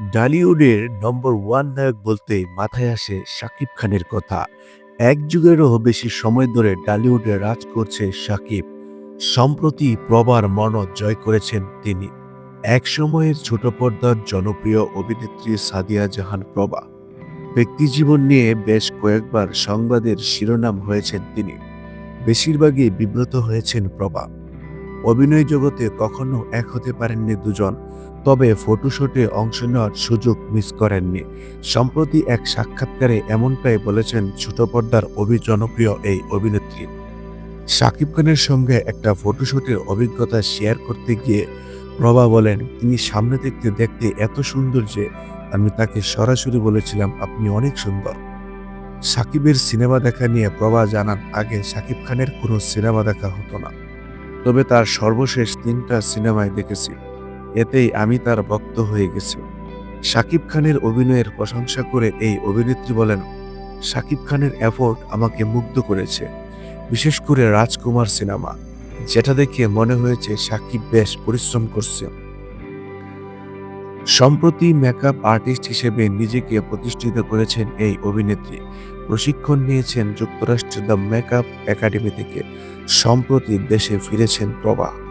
ডালিউডের নম্বর one নায়ক বলতে মাথায় আসে শাকিব খানের কথা। এক যুগেরও বেশি সময় ধরে ডালিউডে রাজ করছে শাকিব। সম্প্রতি প্রবার মনও জয় করেছেন তিনি। এক সময়ের ছোট পর্দার জনপ্রিয় অভিনেত্রী সাদিয়া জাহান প্রভা। ব্যক্তিজীবন নিয়ে বেশ কয়েকবার সংবাদের শিরোনাম হয়েছেন তিনি। বেশিরভাগই বিব্রত হয়েছেন প্রভা। অভিনয় জগতে কখনো এক হতে পারেননি দুজন, তবে ফটোশুটে অংশ নেওয়ার সুযোগ মিস করেননি। সম্প্রতি এক সাক্ষাৎকারে এমনটাই বলেছেন ছোট পর্দার অভি জনপ্রিয় এই অভিনেত্রী। শাকিব খানের সঙ্গে একটা ফটোশুটের অভিজ্ঞতা শেয়ার করতে গিয়ে প্রভা বলেন, তিনি সামনে দেখতে দেখতে এত সুন্দর যে আমি তাকে সরাসরি বলেছিলাম, আপনি অনেক সুন্দর। সাকিবের সিনেমা দেখা নিয়ে প্রভা জানান, আগে শাকিব খানের কোনো সিনেমা দেখা হতো না। তবে তার সর্বশেষ তিনটা সিনেমায় দেখেছি। এতেই আমি তার ভক্ত হয়ে গেছি। শাকিব খানের অভিনয়ের প্রশংসা করে এই অভিনেত্রী বলেন, শাকিব খানের এফোর্ট আমাকে মুগ্ধ করেছে, বিশেষ করে রাজকুমার সিনেমা, যেটা দেখে মনে হয়েছে সাকিব বেশ পরিশ্রম করছে। সম্প্রতি মেকআপ আর্টিস্ট হিসেবে নিজেকে প্রতিষ্ঠিত করেছেন এই অভিনেত্রী। প্রশিক্ষণ নিয়েছেন যুক্তরাষ্ট্রের দ্য মেকআপ একাডেমি থেকে। সম্প্রতি দেশে ফিরেছেন প্রভা।